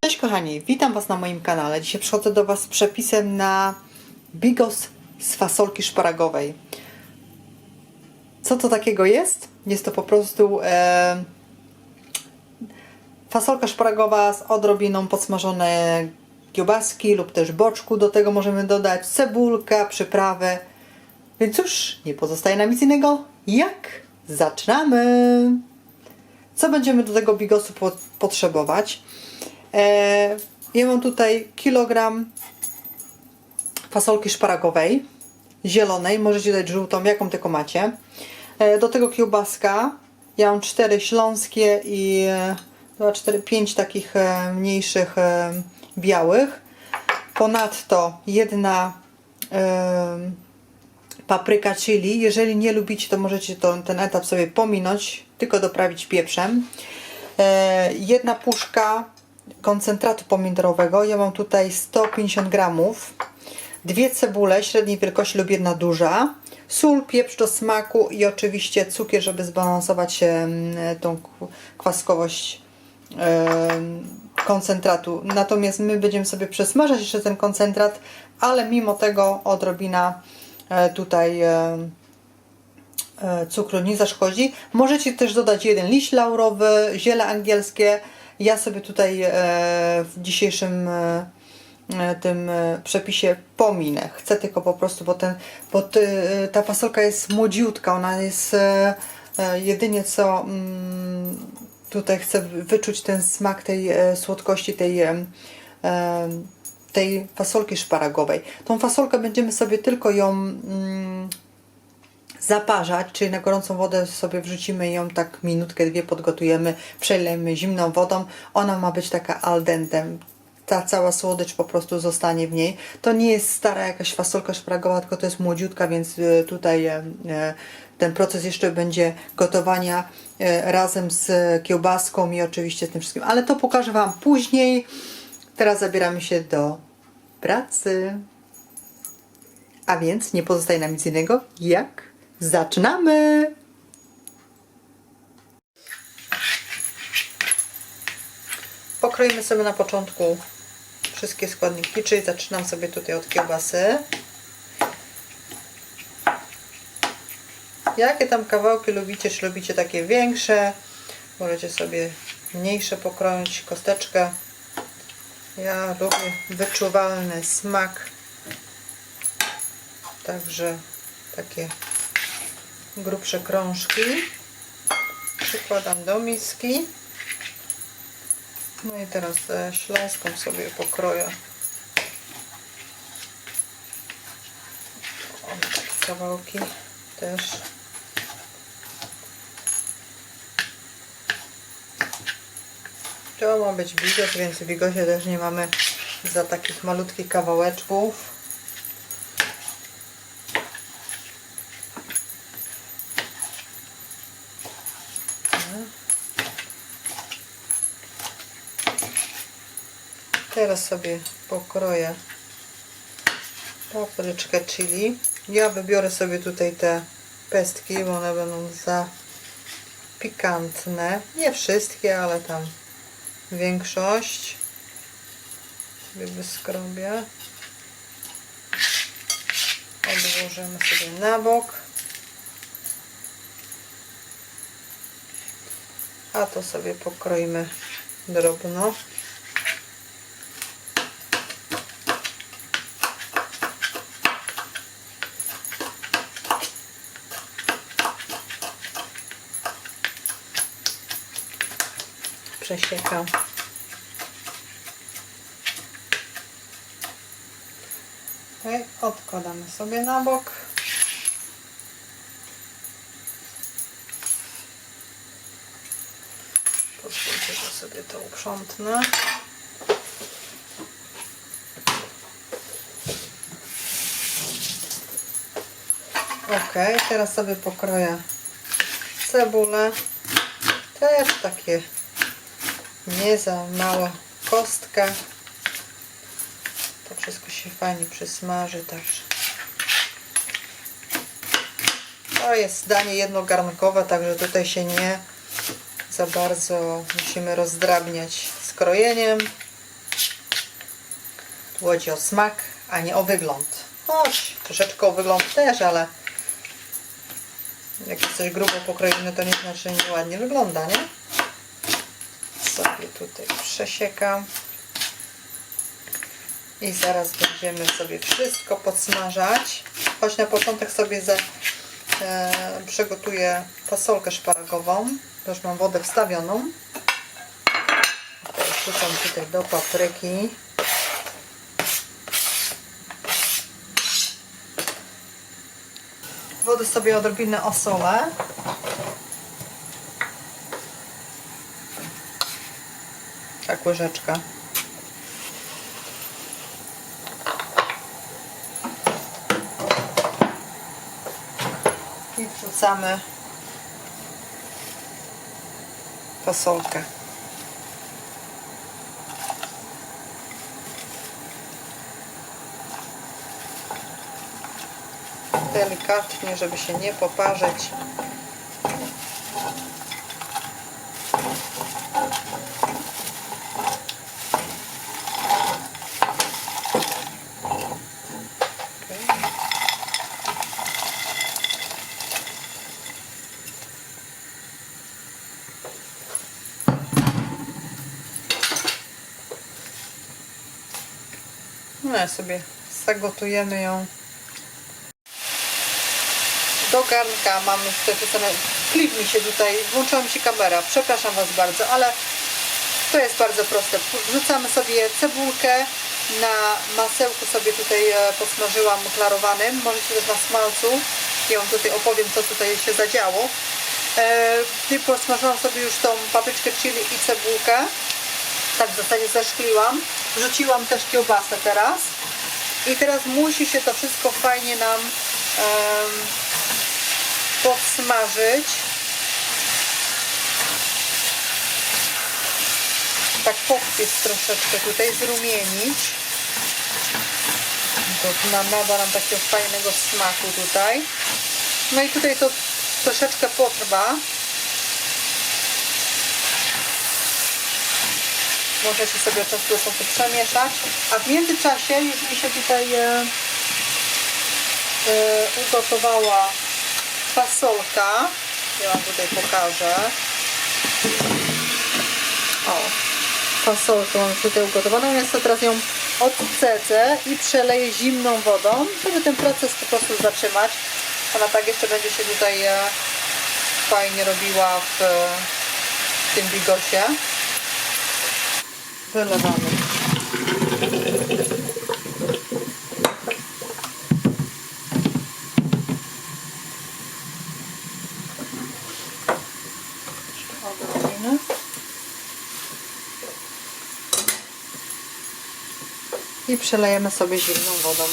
Cześć kochani, witam Was na moim kanale. Dzisiaj przychodzę do Was z przepisem na bigos z fasolki szparagowej. Co to takiego jest? Jest to po prostu e, fasolka szparagowa z odrobiną podsmażone kiełbaski lub też boczku. Do tego możemy dodać cebulkę, przyprawę. Więc cóż, nie pozostaje nam nic innego, jak zaczynamy! Co będziemy do tego bigosu po potrzebować? E, ja mam tutaj kilogram fasolki szparagowej, zielonej, możecie dać żółtą, jaką tylko macie. E, do tego kiełbaska, ja mam cztery śląskie i e, chyba cztery, pięć takich e, mniejszych białych. Ponadto jedna papryka chili. Jeżeli nie lubicie, to możecie to, ten etap sobie pominąć, tylko doprawić pieprzem. E, jedna puszka koncentratu pomidorowego. Ja mam tutaj 150 gramów. Dwie cebule średniej wielkości lub jedna duża. Sól, pieprz do smaku i oczywiście cukier, żeby zbalansować em, tą kwaskowość koncentratu. Natomiast my będziemy sobie przesmażać jeszcze ten koncentrat, ale mimo tego odrobina tutaj em, e, cukru nie zaszkodzi. Możecie też dodać jeden liść laurowy, ziele angielskie. Ja sobie tutaj e, w dzisiejszym e, e, tym e, przepisie pominę. Chcę tylko po prostu, bo, ten, bo ta fasolka jest młodziutka, ona jest e, e, jedynie co mm, tutaj chcę wyczuć ten smak tej e, słodkości, tej e, e, tej fasolki szparagowej. Tą fasolkę będziemy sobie tylko ją mm, zaparzać, czyli na gorącą wodę sobie wrzucimy ją tak minutkę, dwie podgotujemy, przelejemy zimną wodą. Ona ma być taka al dente. Ta cała słodycz po prostu zostanie w niej. To nie jest stara jakaś fasolka szparagowa, tylko to jest młodziutka, więc e, tutaj e, e, ten proces jeszcze będzie gotowania razem z kiełbaską i oczywiście z tym wszystkim. Ale to pokażę Wam później. Teraz zabieramy się do pracy. A więc nie pozostaje nam nic innego, jak zaczynamy! Pokroimy sobie na początku wszystkie składniki, czyli zaczynam sobie tutaj od kiełbasy. Jakie tam kawałki lubicie, czy lubicie takie większe? Możecie sobie mniejsze pokroić, kosteczkę. Ja lubię wyczuwalny smak. Także takie grubsze krążki. Przykładam do miski. No i teraz e, śląską sobie pokroję. O, kawałki też. To ma być bigos, więc w bigosie też nie mamy za takich malutkich kawałeczków. Teraz sobie pokroję papryczkę chili. Ja wybiorę sobie tutaj te pestki, bo one będą za pikantne. Nie wszystkie, ale tam większość. Sobie wyskrobię. Odłożymy sobie na bok. A to sobie pokroimy drobno. Przesiekam. Okay, odkładamy sobie na bok. Pozwólcie, że sobie to uprzątnę. Ok, teraz sobie pokroję cebulę. Też takie nie za mała kostka. To wszystko się fajnie przysmaży, także To jest danie jednogarnkowe, także tutaj się nie za bardzo musimy rozdrabniać z krojeniem. Tu chodzi o smak, a nie o wygląd. Choć troszeczkę o wygląd też, ale jak jest coś grubo pokrojone, to nie znaczy, że nieładnie wygląda, nie? Sobie tutaj przesiekam. I zaraz będziemy sobie wszystko podsmażać. Choć na początek sobie za, e, przygotuję fasolkę szparagową. Już mam wodę wstawioną. Wrzucam tutaj do papryki. Wody sobie odrobinę osolę. Tak, łyżeczka. I wrzucamy fasolkę. Delikatnie, żeby się nie poparzyć. Sobie zagotujemy ją. Do garnka mamy tutaj wrzucone. Klip mi się tutaj, włączyła mi się kamera. Przepraszam Was bardzo, ale to jest bardzo proste. Wrzucamy sobie cebulkę. Na masełku sobie tutaj e, podsmażyłam klarowanym. Możecie też na smalcu. Ja Wam tutaj opowiem, co tutaj się zadziało. I podsmażyłam sobie już tą papryczkę chili i cebulkę tak w zasadzie zeszkliłam. Wrzuciłam też kiełbasę teraz. I teraz musi się to wszystko fajnie nam em, podsmażyć. Tak pochwieć troszeczkę tutaj, zrumienić. To nam nada nam takiego fajnego smaku tutaj. No i tutaj to troszeczkę potrwa. Możecie sobie od czasu do przemieszać. A w międzyczasie już mi się tutaj e, e, ugotowała fasolka. Ja Wam tutaj pokażę. O, fasolkę mam tutaj ugotowaną. Ja sobie teraz ją odcedzę i przeleję zimną wodą, żeby ten proces po prostu zatrzymać. Ona tak jeszcze będzie się tutaj e, fajnie robiła w, w tym bigorsie wylewamy. I przelejemy sobie zimną wodą.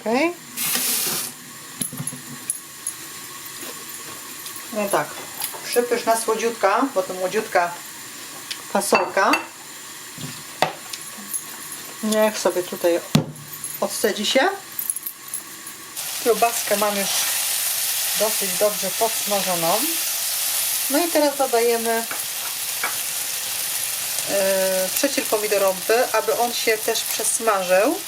Okej. No i tak. Przypyszna słodziutka, bo to młodziutka fasolka. Niech sobie tutaj odstedzi się. Kiełbaskę mam już dosyć dobrze podsmażoną. No i teraz dodajemy yy, przecier pomidorowy, aby on się też przesmażył.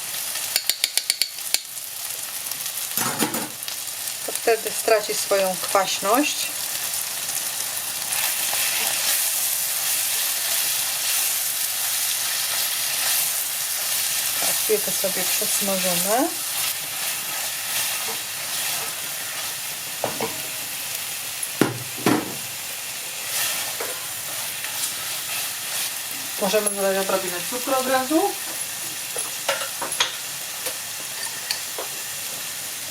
to wtedy straci swoją kwaśność. Chwilkę sobie przesmażymy. Możemy dodać odrobinę cukru od razu.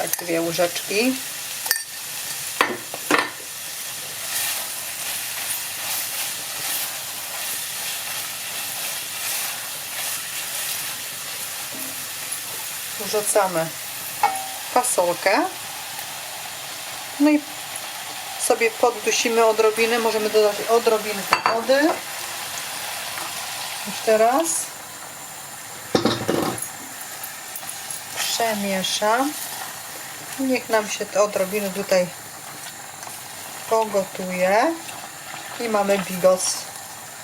tak dwie łyżeczki. Wrzucamy fasolkę. No i sobie poddusimy odrobinę. Możemy dodać odrobinę tej wody. Jeszcze raz. Przemieszam. Niech nam się to odrobinę tutaj pogotuje. I mamy bigos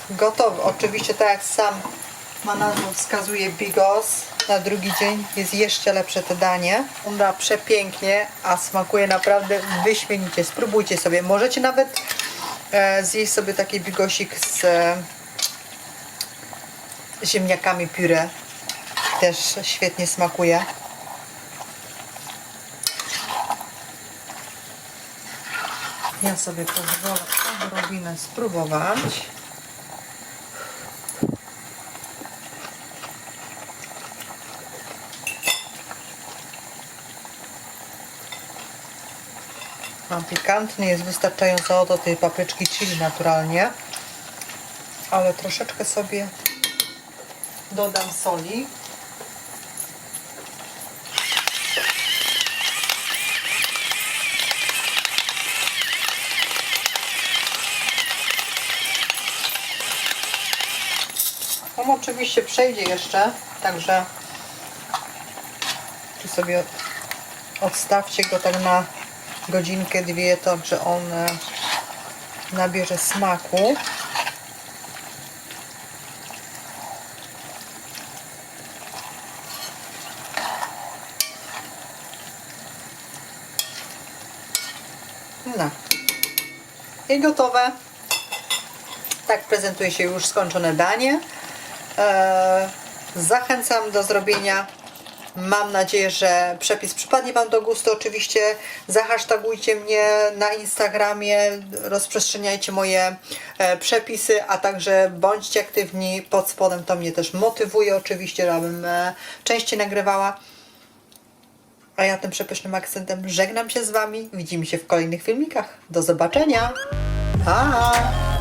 gotowy. Oczywiście tak jak sam ma nazwę wskazuje bigos. Na drugi dzień jest jeszcze lepsze to danie. Wygląda przepięknie, a smakuje naprawdę wyśmienicie. Spróbujcie sobie. Możecie nawet e, zjeść sobie taki bigosik z e, ziemniakami puree. Też świetnie smakuje. Ja sobie pozwolę odrobinę spróbować. Mam pikantny, jest wystarczająco do tej papryczki chili naturalnie. Ale troszeczkę sobie dodam soli. On oczywiście przejdzie jeszcze, także tu sobie odstawcie go tak na godzinkę, dwie, to że on e, nabierze smaku. No. I gotowe. Tak prezentuje się już skończone danie. Eee, zachęcam do zrobienia. Mam nadzieję, że przepis przypadnie Wam do gustu. Oczywiście zahasztagujcie mnie na Instagramie, rozprzestrzeniajcie moje e, przepisy, a także bądźcie aktywni pod spodem. To mnie też motywuje oczywiście, abym e, częściej nagrywała. A ja tym przepysznym akcentem żegnam się z Wami. Widzimy się w kolejnych filmikach. Do zobaczenia. Pa!